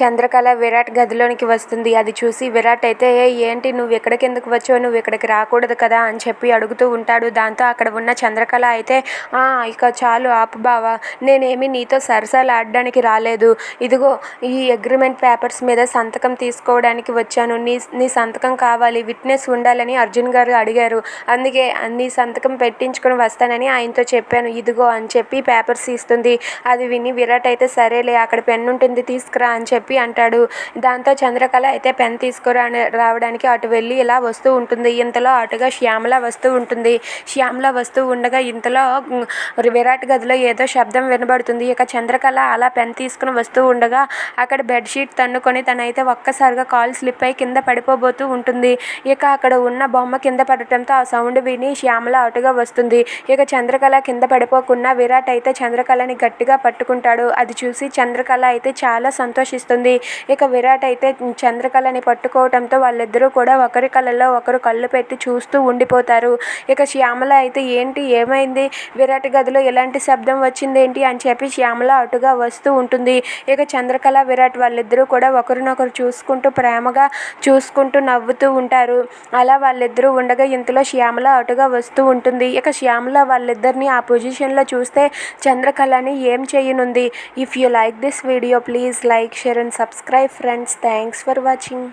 చంద్రకళ విరాట్ గదిలోనికి వస్తుంది. అది చూసి విరాట్ అయితే ఏ ఏంటి? నువ్వు ఎక్కడికి ఎందుకు వచ్చావు? నువ్వు ఇక్కడికి రాకూడదు కదా అని చెప్పి అడుగుతూ ఉంటాడు. దాంతో అక్కడ ఉన్న చంద్రకళ అయితే ఇక చాలు ఆపు బావా. నేనేమి నీతో సరసాలు ఆడడానికి రాలేదు. ఇదిగో ఈ అగ్రిమెంట్ పేపర్స్ మీద సంతకం తీసుకోవడానికి వచ్చాను. నీ నీ సంతకం కావాలి. విట్నెస్ ఉండాలని అర్జున్ గారు అడిగారు. అందుకే నీ సంతకం పెట్టించుకొని వస్తానని ఆయనతో చెప్పాను. ఇదిగో అని చెప్పి పేపర్స్ ఇస్తుంది. అది విని విరాట్ అయితే సరేలే అక్కడ పెన్ ఉంటుంది తీసుకురా అని చెప్పి అంటాడు. దాంతో చంద్రకళ అయితే పెన్ తీసుకురా రావడానికి అటు వెళ్ళి ఇలా వస్తూ ఉంటుంది. ఇంతలో అటుగా శ్యామల వస్తూ ఉంటుంది. శ్యామల వస్తూ ఉండగా ఇంతలో విరాట్ గదిలో ఏదో శబ్దం వినబడుతుంది. ఇక చంద్రకళ అలా పెన్ తీసుకుని వస్తూ ఉండగా అక్కడ బెడ్షీట్ తన్నుకొని తనైతే ఒక్కసారిగా కాల్ స్లిప్ అయి కింద పడిపోబోతూ ఉంటుంది. ఇక అక్కడ ఉన్న బొమ్మ కింద పడటంతో ఆ సౌండ్ విని శ్యామల అటుగా వస్తుంది. ఇక చంద్రకళ కింద పడిపోకుండా విరాట్ అయితే చంద్రకళని గట్టిగా పట్టుకుంటాడు. అది చూసి చంద్రకళ అయితే చాలా సంతోషిస్తుంది ఇక విరాట్ అయితే చంద్రకళని పట్టుకోవడంతో వాళ్ళిద్దరూ కూడా ఒకరి కళ్ళలో ఒకరు కళ్ళు పెట్టి చూస్తూ ఉండిపోతారు. ఇక శ్యామల అయితే ఏంటి ఏమైంది? విరాట్ గదిలో ఎలాంటి శబ్దం వచ్చిందేంటి అని చెప్పి శ్యామల అటుగా వస్తూ ఉంటుంది. ఇక చంద్రకళ విరాట్ వాళ్ళిద్దరూ కూడా ఒకరినొకరు చూసుకుంటూ ప్రేమగా చూసుకుంటూ నవ్వుతూ ఉంటారు. అలా వాళ్ళిద్దరూ ఉండగా ఇంతలో శ్యామల అటుగా వస్తూ ఉంటుంది. ఇక శ్యామల వాళ్ళిద్దరిని ఆ పొజిషన్లో చూస్తే చంద్రకళని ఏం చేయనుంది? If you like this video please like share and subscribe friends. Thanks for watching.